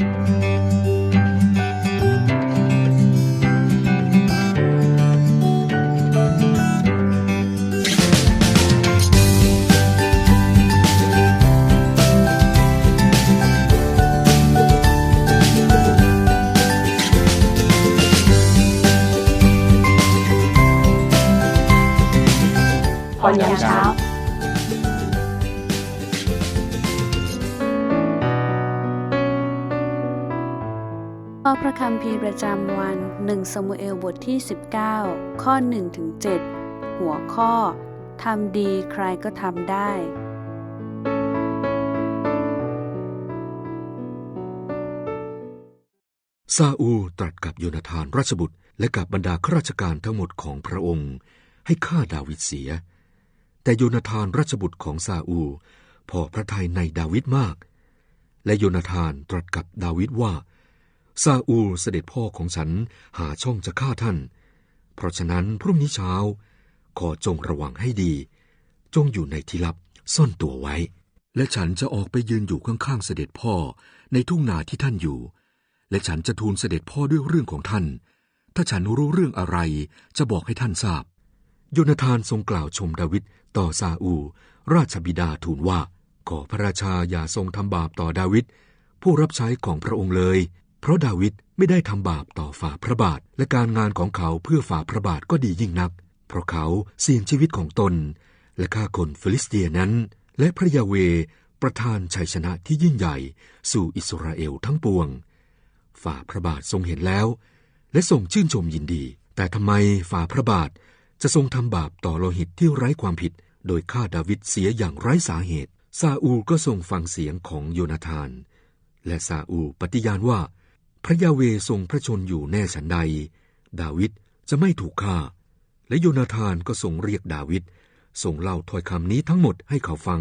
พรย ข้อพระคำพีประจำวัน 1 สมุเอลบทที่ 19 ข้อ1ถึง7หัวข้อทำดีใครก็ทำได้ ซาอูตรัสกับโยนาธานราชบุตร และกับบรรดาข้าราชการทั้งหมดของพระองค์ ให้ฆ่าดาวิดเสีย แต่โยนาธานราชบุตรของซาอูพอพระทัยในดาวิดมาก และโยนาธานตรัสกับดาวิดว่า ซาอูลเสด็จพ่อของฉันหาช่องจะฆ่าท่าน เพราะฉะนั้นพรุ่งนี้เช้า ขอจงระวังให้ดี จงอยู่ในที่ลับซ่อนตัวไว้ และฉันจะออกไปยืนอยู่ข้างๆเสด็จพ่อในทุ่งนาที่ท่านอยู่ และฉันจะทูลเสด็จพ่อด้วยเรื่องของท่าน ถ้าฉันรู้เรื่องอะไรจะบอกให้ท่านทราบ โยนาธานทรงกล่าวชมดาวิดต่อซาอูลราชบิดาทูลว่า ขอพระราชาอย่าทรงทำบาปต่อดาวิดผู้รับใช้ของพระองค์เลย เพราะดาวิดไม่ได้ทำบาปต่อฝ่าพระบาทและการงานของเขาเพื่อฝ่าพระบาทก็ดียิ่งนัก เพราะเขาเสี่ยงชีวิตของตน และฆ่าคนฟิลิสเตียนั้น และพระยาเวประทานชัยชนะที่ยิ่งใหญ่สู่อิสราเอลทั้งปวง ฝ่าพระบาททรงเห็นแล้ว และทรงชื่นชมยินดี แต่ทำไมฝ่าพระบาทจะทรงทำบาปต่อโลหิตที่ไร้ความผิด โดยฆ่าดาวิดเสียอย่างไร้สาเหตุซาอูลก็ทรงฟังเสียงของโยนาธาน และซาอูลปฏิญาณว่า พระยาเวทรงพระชนอยู่แน่ฉันใด ดาวิดจะไม่ถูกฆ่า และโยนาธานก็ทรงเรียกดาวิดทรงเล่าถ้อยคำนี้ทั้งหมดให้เขาฟัง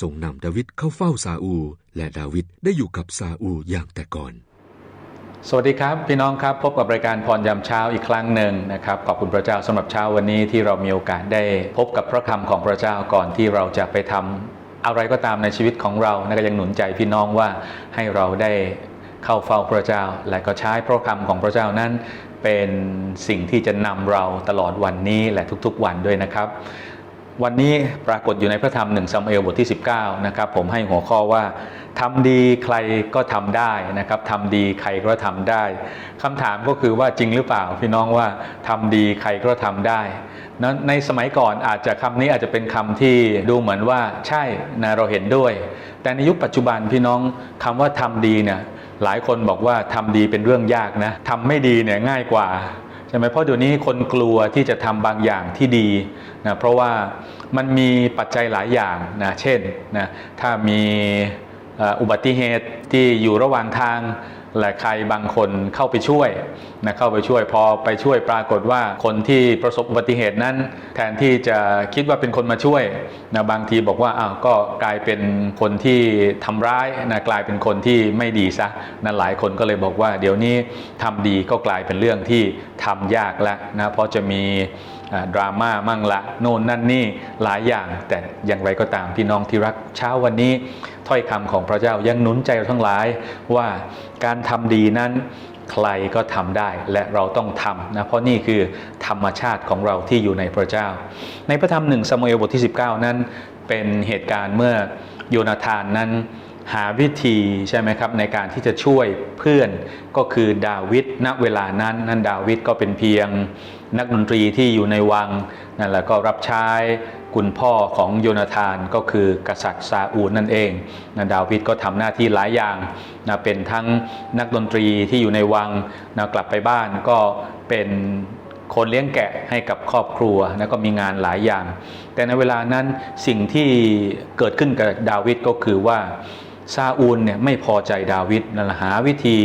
ทรงนำดาวิดเข้าเฝ้าซาอู และดาวิดได้อยู่กับซาอูอย่างแต่ก่อน สวัสดีครับ พี่น้องครับพบกับรายการพรยามเช้าอีกครั้งหนึ่งนะครับขอบคุณพระเจ้าสำหรับเช้าวันนี้ที่เรามีโอกาสได้พบกับพระคำของพระเจ้าก่อนที่เราจะไปทำอะไรก็ตามในชีวิตของเรานะก็ยังหนุนใจพี่น้องว่าให้เราได้ เข้าเฝ้าพระเจ้า และก็ใช้พระคำของพระเจ้านั้น เป็นสิ่งที่จะนำเราตลอดวันนี้และทุกๆวันด้วยนะครับ วันนี้ปรากฏอยู่ในพระธรรมหนึ่งซามเอลบทที่ 19นะครับผมให้หัวข้อว่าทำดีใครก็ทำได้นะครับทำดีใครก็ทำได้คำถามก็คือว่าจริงหรือเปล่าพี่น้องว่าทำดีใครก็ทำได้นะในสมัยก่อนอาจจะคำนี้อาจจะเป็นคำที่ดูเหมือนว่าใช่นะเราเห็นด้วย แต่ในยุคปัจจุบันพี่น้องคำว่าทำดีเนี่ย หลายคนบอกว่าทำดีเป็นเรื่องยากนะทำไม่ดีเนี่ยง่ายกว่าใช่ไหมเพราะเดี๋ยวนี้คนกลัวที่จะทำบางอย่างที่ดีนะเพราะว่ามันมีปัจจัยหลายอย่างนะเช่นนะถ้ามีอุบัติเหตุที่อยู่ระหว่างทาง และใครบางคนเข้าไปช่วยนะเข้าไปช่วยพอไปช่วยปรากฏว่าคนที่ประสบอุบัติเหตุนั้น แทนที่จะคิดว่าเป็นคนมาช่วยนะบางทีบอกว่าอ้าวก็กลายเป็นคนที่ทำร้ายนะกลายเป็นคนที่ไม่ดีซะนะหลายคนก็เลยบอกว่า เดี๋ยวนี้ทำดีก็กลายเป็นเรื่องที่ทำยากแล้วนะเพราะจะมี ดราม่ามั่งละโน่นนั่นนี่หลายอย่าง แต่อย่างไรก็ตามพี่น้องที่รักเช้าวันนี้ถ้อยคำของพระเจ้ายังหนุนใจเราทั้งหลายว่าการทำดีนั้นใครก็ทำได้และเราต้องทำนะเพราะนี่คือธรรมชาติของเราที่อยู่ในพระเจ้า ในพระธรรมหนึ่งซามูเอลบทที่ 19 นั้นเป็นเหตุการณ์เมื่อโยนาธานนั้น หาวิธีใช่ไหมครับในการที่จะช่วยเพื่อนก็คือดาวิดณเวลานั้นนั้นดาวิดก็เป็นเพียงนักดนตรีที่อยู่ในวังนั่นแหละก็รับใช้คุณพ่อของโยนาธานก็คือกษัตริย์ซาอูลนั่นเองนะดาวิดก็ทำหน้าที่หลายอย่างนะเป็นทั้งนักดนตรีที่อยู่ในวังนะกลับไปบ้านก็เป็นคนเลี้ยงแกะให้กับครอบครัวแล้วก็มีงานหลายอย่าง แต่ในเวลานั้นสิ่งที่เกิดขึ้นกับดาวิดก็คือว่า ซาอูลเนี่ยไม่พอใจดาวิดนะหาวิธี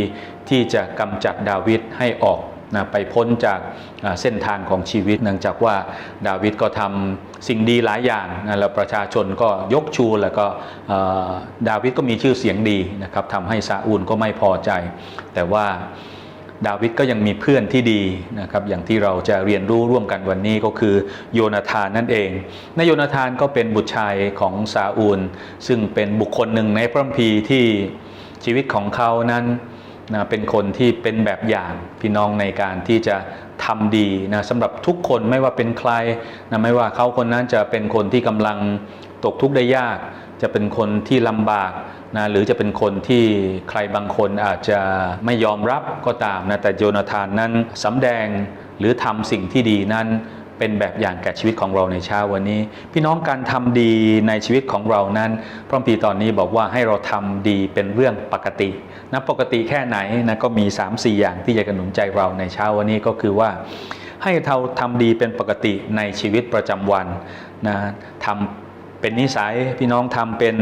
ที่จะกำจัดดาวิดให้ออกนะไปพ้นจากเส้นทางของชีวิต เนื่องจากว่าดาวิดก็ทำสิ่งดีหลายอย่างนะแล้วประชาชนก็ยกชูแล้วก็ดาวิดก็มีชื่อเสียงดีนะครับทำให้ซาอูลก็ไม่พอใจ แต่ว่า ดาวิดก็ยังมีเพื่อนที่ดีนะครับอย่างที่เราจะเรียนรู้ร่วมกันวันนี้ก็คือโยนาธานนั่นเองนายโยนาธานก็เป็นบุตรชายของซาอูล ซึ่งเป็นบุคคลหนึ่งในพระคัมภีร์ที่ชีวิตของเขานั้นนะเป็นคนที่เป็นแบบอย่างพี่น้องในการที่จะทำดีนะสำหรับทุกคนไม่ว่าเป็นใครนะไม่ว่าเขาคนนั้นจะเป็นคนที่กำลัง ตกทุกข์ได้ยาก จะเป็นคนที่ลำบากนะหรือจะเป็นคนที่ใครบางคนอาจจะไม่ยอมรับก็ตามนะแต่โยนาธานนั้นสำแดงหรือทำสิ่งที่ดีนั้นเป็นแบบอย่างแก่ชีวิตของเราในเช้าวันนี้ พี่น้องการทำดีในชีวิตของเรานั้น พระคัมภีร์ตอนนี้บอกว่าให้เราทำดีเป็นเรื่องปกตินะปกติแค่ไหนนะก็มี 3-4 อย่างที่จะกระหนุนใจเราในเช้าวันนี้ก็คือว่าให้เราทำดีเป็นปกติในชีวิตประจำวันนะทำ เป็นนิสัยพี่น้องทำเป็น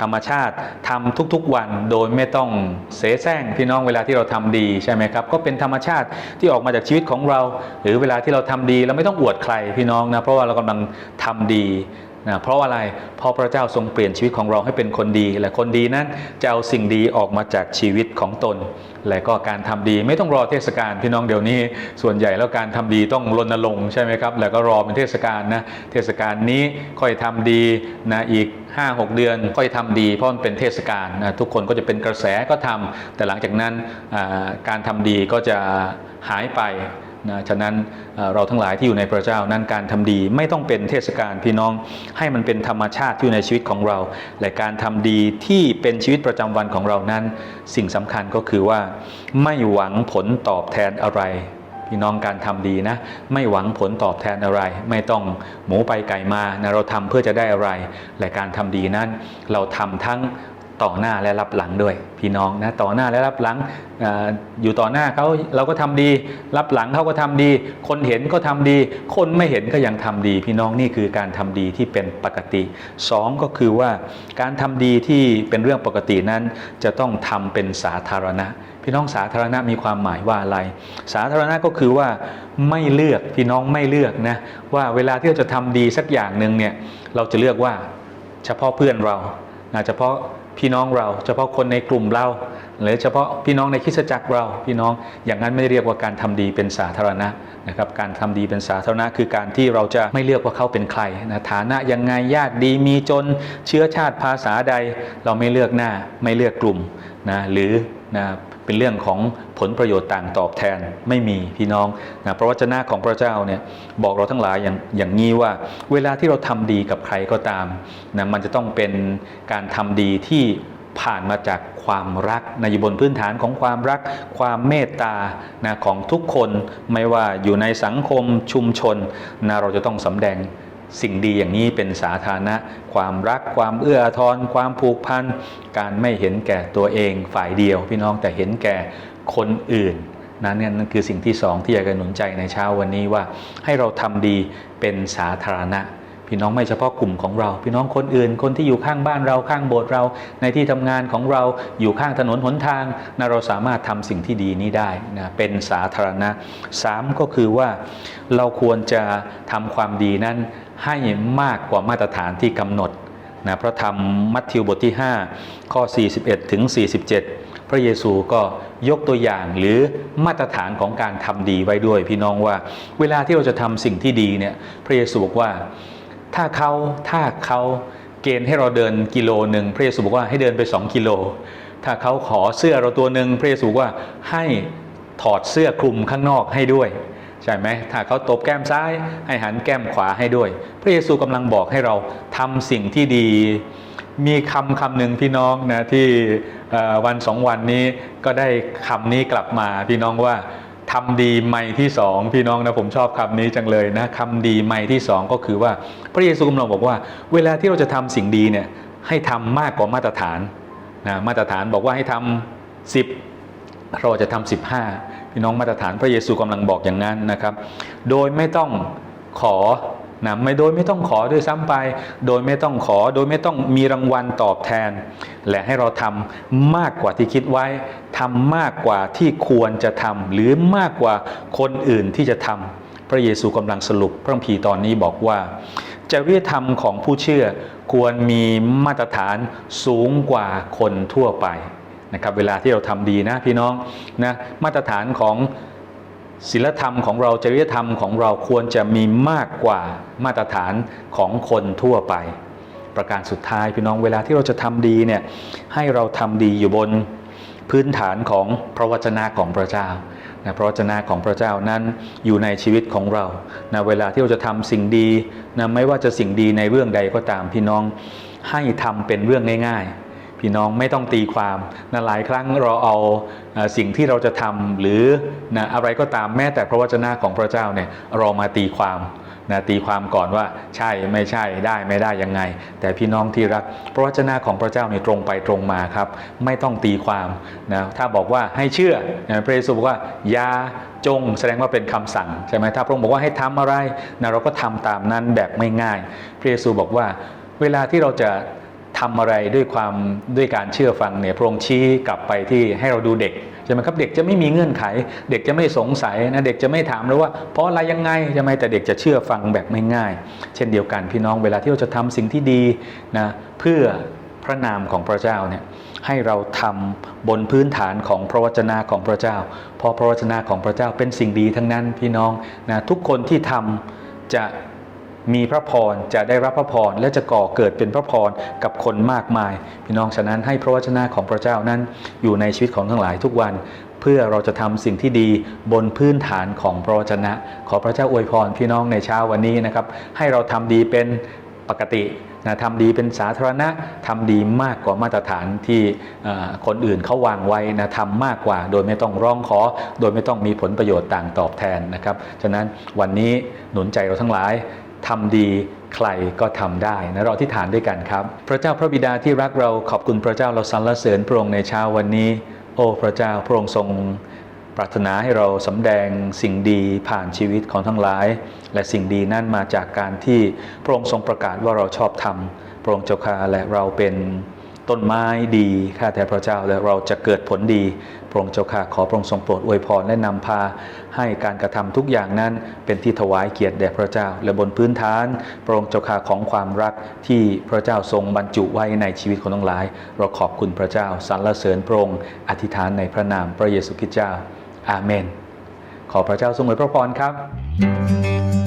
ธรรมชาติทำทุกๆวันโดยไม่ต้องเสแสร้งพี่น้องเวลาที่เราทำดีใช่ไหมครับก็เป็นธรรมชาติที่ออกมาจากชีวิตของเรา หรือเวลาที่เราทำดีเราไม่ต้องอวดใครพี่น้องนะเพราะว่าเรากำลังทำดี นะเพราะอะไรเพราะพระเจ้าทรงเปลี่ยนชีวิตของเราให้เป็นคนดี และคนดีนั้นจะเอาสิ่งดีออกมาจากชีวิตของตน และก็การทำดีไม่ต้องรอเทศกาลพี่น้องเดี๋ยวนี้ ส่วนใหญ่แล้วการทำดีต้องรณรงค์ใช่ไหมครับ แล้วก็รอเป็นเทศกาลนะเทศกาลนี้ค่อยทำดีนะอีก 5-6 เดือนค่อยทำดีเพราะมันเป็นเทศกาลนะทุกคนก็จะเป็นกระแสก็ทำแต่หลังจากนั้นการทำดีก็จะหายไป นะฉะนั้นเราทั้งหลายที่อยู่ในพระเจ้านั้นการทำดีไม่ต้องเป็นเทศกาลพี่น้องให้มันเป็นธรรมชาติที่อยู่ในชีวิตของเรา และการทำดีที่เป็นชีวิตประจำวันของเรานั้น สิ่งสำคัญก็คือว่าไม่หวังผลตอบแทนอะไรพี่น้องการทำดีนะ ไม่หวังผลตอบแทนอะไร ไม่ต้องหมูไปไก่มานะเราทำเพื่อจะได้อะไร และการทำดีนั้น เราทำทั้ง ต่อหน้าและรับหลังด้วยพี่น้องนะต่อหน้าและรับหลังออยู่ต่อหน้าเขาเราก็ทำดี รับหลังเขาก็ทำดี คนเห็นก็ทำดี คนไม่เห็นก็ยังทำดี พี่น้องนี่คือการทำดีที่เป็นปกติสองก็คือว่าการทำดีที่เป็นเรื่องปกตินั้น จะต้องทำเป็นสาธารณะ พี่น้องสาธารณะมีความหมายว่าอะไร สาธารณะก็คือว่าไม่เลือกพี่น้องไม่เลือกนะว่าเวลาที่เราจะทำดีสักอย่างหนึ่งเนี่ยเราจะเลือกว่าเฉพาะเพื่อนเรานะเฉพาะ พี่น้องเรา เฉพาะคนในกลุ่มเรา หรือเฉพาะพี่น้องในคริสตจักรเรา พี่น้องอย่างนั้นไม่เรียกว่าการทำดีเป็นสาธารณะนะครับการทำดีเป็นสาธารณะ คือการที่เราจะไม่เลือกว่าเขาเป็นใครนะฐานะยังไงยากดีมีจนเชื้อชาติภาษาใด เราไม่เลือกหน้าไม่เลือกกลุ่มนะหรือนะ เป็นเรื่องของผลประโยชน์ต่างตอบแทนไม่มีพี่น้องนะพระวจนะของพระเจ้าเนี่ยบอกเราทั้งหลายอย่างอย่างนี้ว่า เวลาที่เราทำดีกับใครก็ตามนะมันจะต้องเป็นการทำดีที่ผ่านมาจากความรักนะอยู่บนพื้นฐานของความรัก ความเมตตานะของทุกคนไม่ว่าอยู่ในสังคมชุมชนนะเราจะต้องสำแดง สิ่งดีอย่างนี้เป็นสาธารณะ ความรักความเอื้ออาทรความผูกพันการไม่เห็นแก่ตัวเองฝ่ายเดียว พี่น้องแต่เห็นแก่คนอื่นนั้นเนี่ยนั่นคือสิ่งที่สองที่อยากจะหนุนใจในเช้าวันนี้ว่า ให้เราทำดีเป็นสาธารณะ พี่น้องไม่เฉพาะกลุ่มของเรา พี่น้องคนอื่น คนที่อยู่ข้างบ้านเราข้างโบสถ์เรา ในที่ทำงานของเราอยู่ข้างถนนหนทางนะเราสามารถทำสิ่งที่ดีนี้ได้นะเป็นสาธารณะสามก็คือว่าเราควรจะทำความดีนั้น ให้มากกว่ามาตรฐานที่กำหนดนะพระธรรมมัทธิวบทที่ 5 ข้อ 41 ถึง 47 พระเยซูก็ยกตัวอย่างหรือมาตรฐานของการทำดีไว้ด้วย พี่น้องว่า เวลาที่เราจะทำสิ่งที่ดีเนี่ยพระเยซูบอกว่าถ้าเขาถ้าเขาเกณฑ์ให้เราเดินกิโลหนึ่งพระเยซูบอกว่าให้เดินไป 2 กิโล ถ้าเขาขอเสื้อเราตัวหนึ่งพระเยซูบอกว่าให้ถอดเสื้อคลุมข้างนอกให้ด้วย ใช่ไหมถ้าเขาตบแก้มซ้ายให้หันแก้มขวาให้ด้วย พระเยซูกำลังบอกให้เราทำสิ่งที่ดี มีคำคำหนึ่งพี่น้องนะที่วันสองวันนี้ก็ได้คำนี้กลับมาพี่น้องว่าทำดีไม่ที่สองพี่น้องนะผมชอบคำนี้จังเลยนะคำดีไม่ที่สองก็คือว่าพระเยซูกำลังบอกว่า เวลาที่เราจะทำสิ่งดีเนี่ยให้ทำมากกว่ามาตรฐานนะมาตรฐานบอกว่าให้ทำสิบเราจะทำ15 พี่น้องมาตรฐานพระเยซูกำลังบอกอย่างนั้นนะครับ โดยไม่ต้องขอนะไม่โดยไม่ต้องขอด้วยซ้ำไป โดยไม่ต้องขอโดยไม่ต้องมีรางวัลตอบแทน และให้เราทำมากกว่าที่คิดไว้ทำมากกว่าที่ควรจะทำหรือมากกว่าคนอื่นที่จะทำพระเยซูกำลังสรุปพระคัมภีร์ตอนนี้บอกว่าจริยธรรมของผู้เชื่อควรมีมาตรฐานสูงกว่าคนทั่วไป นะครับเวลาที่เราทำดีนะพี่น้องนะมาตรฐานของศีลธรรมของเราจริยธรรมของเราควรจะมีมากกว่ามาตรฐานของคนทั่วไป ประการสุดท้ายพี่น้องเวลาที่เราจะทำดีเนี่ยให้เราทำดีอยู่บนพื้นฐานของพระวจนะของพระเจ้านะพระวจนะของพระเจ้านั้นอยู่ในชีวิตของเรานะเวลาที่เราจะทำสิ่งดีนะไม่ว่าจะสิ่งดีในเรื่องใดก็ตามพี่น้องให้ทำเป็นเรื่องง่าย ๆ พี่น้องไม่ต้องตีความนะหลายครั้งเราเอาสิ่งที่เราจะทำหรือนะอะไรก็ตามแม้แต่พระวจนะของพระเจ้าเนี่ยเรามาตีความนะตีความก่อนว่าใช่ไม่ใช่ได้ไม่ได้ยังไง แต่พี่น้องที่รักพระวจนะของพระเจ้าเนี่ยตรงไปตรงมาครับ ไม่ต้องตีความนะถ้าบอกว่าให้เชื่อนะพระเยซูบอกว่าอย่าจงแสดงว่าเป็นคำสั่งใช่ไหมถ้าพระองค์บอกว่าให้ทำอะไรนะเราก็ทำตามนั้นแบบไม่ง่าย พระเยซูบอกว่าเวลาที่เราจะ ทำอะไรด้วยความด้วยการเชื่อฟังเนี่ยพระองค์ชี้กลับไปที่ให้เราดูเด็กใช่ไหมครับเด็กจะไม่มีเงื่อนไข เด็กจะไม่สงสัยนะเด็กจะไม่ถามเลยว่า เพราะอะไรยังไงใช่ไหมแต่เด็กจะเชื่อฟังแบบไม่ง่ายเช่นเดียวกันพี่น้องเวลาที่เราจะทำสิ่งที่ดีนะเพื่อพระนามของพระเจ้าเนี่ยให้เราทำบนพื้นฐานของพระวจนะของพระเจ้า เพราะพระวจนะของพระเจ้าเป็นสิ่งดีทั้งนั้นพี่น้องนะทุกคนที่ทำจะ มีพระพรจะได้รับพระพรและจะก่อเกิดเป็นพระพรกับคนมากมาย พี่น้องฉะนั้นให้พระวจนะของพระเจ้านั้นอยู่ในชีวิตของทั้งหลายทุกวัน เพื่อเราจะทำสิ่งที่ดีบนพื้นฐานของพระวจนะ ขอพระเจ้าอวยพรพี่น้องในเช้าวันนี้นะครับ ให้เราทำดีเป็นปกตินะทำดีเป็นสาธารณะทำดีมากกว่ามาตรฐานที่คนอื่นเขาวางไว้นะทำมากกว่า โดยไม่ต้องร้องขอ โดยไม่ต้องมีผลประโยชน์ต่างตอบแทนนะครับ ฉะนั้นวันนี้หนุนใจเราทั้งหลาย ทำดีใครก็ทำได้นะเราอธิษฐานด้วยกันครับ พระเจ้าพระบิดาที่รักเราขอบคุณพระเจ้าเราสรรเสริญพระองค์ในเช้าวันนี้ โอ้พระเจ้าพระองค์ทรงปรารถนาให้เราสำแดงสิ่งดีผ่านชีวิตของทั้งหลาย และสิ่งดีนั่นมาจากการที่พระองค์ทรงประกาศว่าเราชอบทำพระองค์เจ้าข้าและเราเป็นต้นไม้ดีข้าแต่พระเจ้าและเราจะเกิดผลดี ระองค์เจ้าข้าขอพระองค์ทรงโปรดอวยพรและนำพา ให้การกระทำทุกอย่างนั้น เป็นที่ถวายเกียรติแด่พระเจ้า และบนพื้นฐาน พระองค์เจ้าข้าของความรักที่พระเจ้าทรงบรรจุไว้ในชีวิตของทั้งหลาย เราขอบคุณพระเจ้าสรรเสริญพระองค์อธิษฐานในพระนามพระเยซูคริสต์เจ้าอาเมน ขอพระเจ้าทรงอวยพระพรครับ